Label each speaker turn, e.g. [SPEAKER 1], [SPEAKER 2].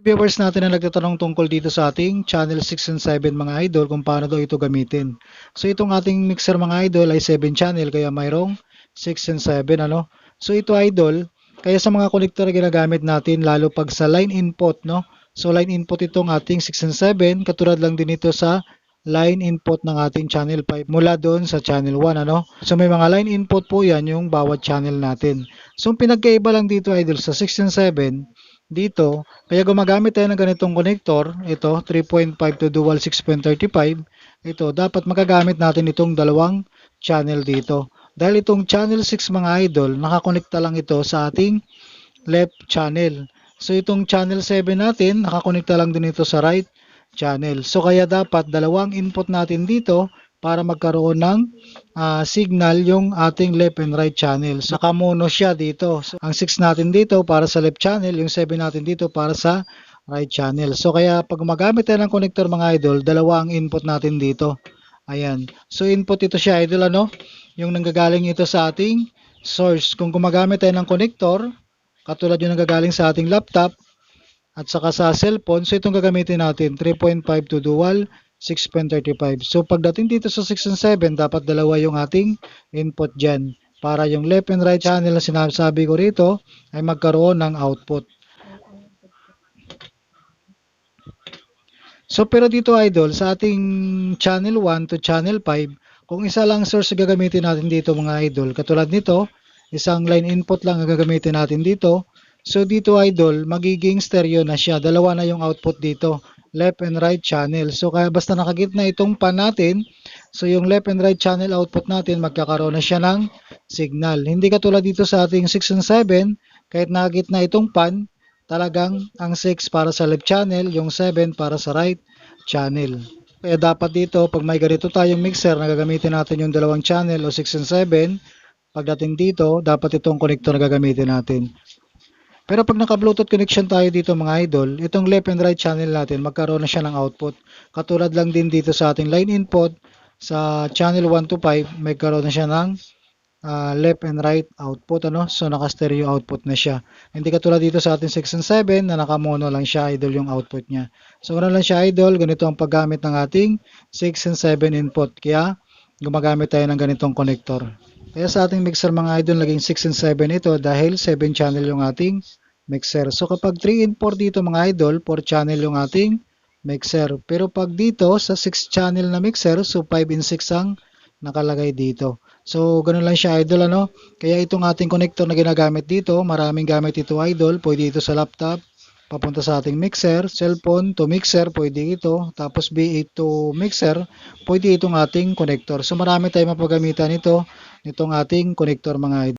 [SPEAKER 1] viewers natin na nagtatanong tungkol dito sa ating channel 6 and 7 mga idol kung paano daw ito gamitin. So itong ating mixer mga idol ay 7 channel kaya mayroong 6 and 7 ano. So ito idol, kaya sa mga connector na ginagamit natin lalo pag sa line input no. So line input itong ating 6 and 7 katulad lang din ito sa line input ng ating channel 5 mula doon sa channel 1 ano. So may mga line input po yan yung bawat channel natin. So pinagkaiba lang dito idol sa 6 and 7 dito, kaya gumagamit tayo ng ganitong connector, ito 3.5 to dual 6.35, ito dapat magagamit natin itong dalawang channel dito. Dahil itong channel 6 mga idol, nakakonekta lang ito sa ating left channel. So itong channel 7 natin, nakakonekta lang din ito sa right channel. So kaya dapat dalawang input natin dito para magkaroon ng ah, signal yung ating left and right channel. So nakamono siya dito. So, ang 6 natin dito para sa left channel, yung 7 natin dito para sa right channel. So kaya pag gumagamit tayo ng connector mga idol, dalawa ang input natin dito. Ayan. So input ito siya idol ano? Yung nanggagaling ito sa ating source. Kung gumagamit tayo ng connector, katulad yung nanggagaling sa ating laptop, at saka sa cellphone, so itong gagamitin natin, 3.5 to dual, 6.35. So pagdating dito sa 6 and 7, dapat dalawa yung ating input dyan. Para yung left and right channel na sinasabi ko rito ay magkaroon ng output. So pero dito idol, sa ating channel 1 to channel 5, kung isa lang source gagamitin natin dito mga idol, katulad nito, isang line input lang ang gagamitin natin dito. So dito idol, magiging stereo na siya. Dalawa na yung output dito, left and right channel. So kaya basta nakagitna itong pan natin, so yung left and right channel output natin magkakaroon na siya ng signal. Hindi katulad dito sa ating 6 and 7, kahit nakagitna itong pan, talagang ang 6 para sa left channel, yung 7 para sa right channel. Kaya dapat dito, pag may ganito tayong mixer na gagamitin natin yung dalawang channel o 6 and 7, pagdating dito, dapat itong connector na gagamitin natin. Pero pag naka-Bluetooth connection tayo dito mga idol, itong left and right channel natin, magkaroon na siya ng output. Katulad lang din dito sa ating line input, sa channel 1 to 5, may karoon na siya ng ah, left and right output. Ano? So naka-stereo output na siya. Hindi katulad dito sa ating 6 and 7 na naka-mono lang siya idol yung output niya. So ano lang siya idol, ganito ang paggamit ng ating 6 and 7 input. Kaya gumagamit tayo ng ganitong connector. Kaya sa ating mixer mga idol, naging 6 and 7 ito dahil 7 channel yung ating mixer. So kapag 3 and 4 dito mga idol, 4 channel yung ating mixer. Pero pag dito sa 6 channel na mixer, so 5 and 6 ang nakalagay dito. So ganun lang siya idol ano. Kaya itong ating connector na ginagamit dito, maraming gamit ito idol. Pwede ito sa laptop, papunta sa ating mixer, cellphone to mixer, pwede ito. Tapos B8 to mixer, pwede itong ating connector. So marami tayong mapagamitan ito, nitong ating connector mga.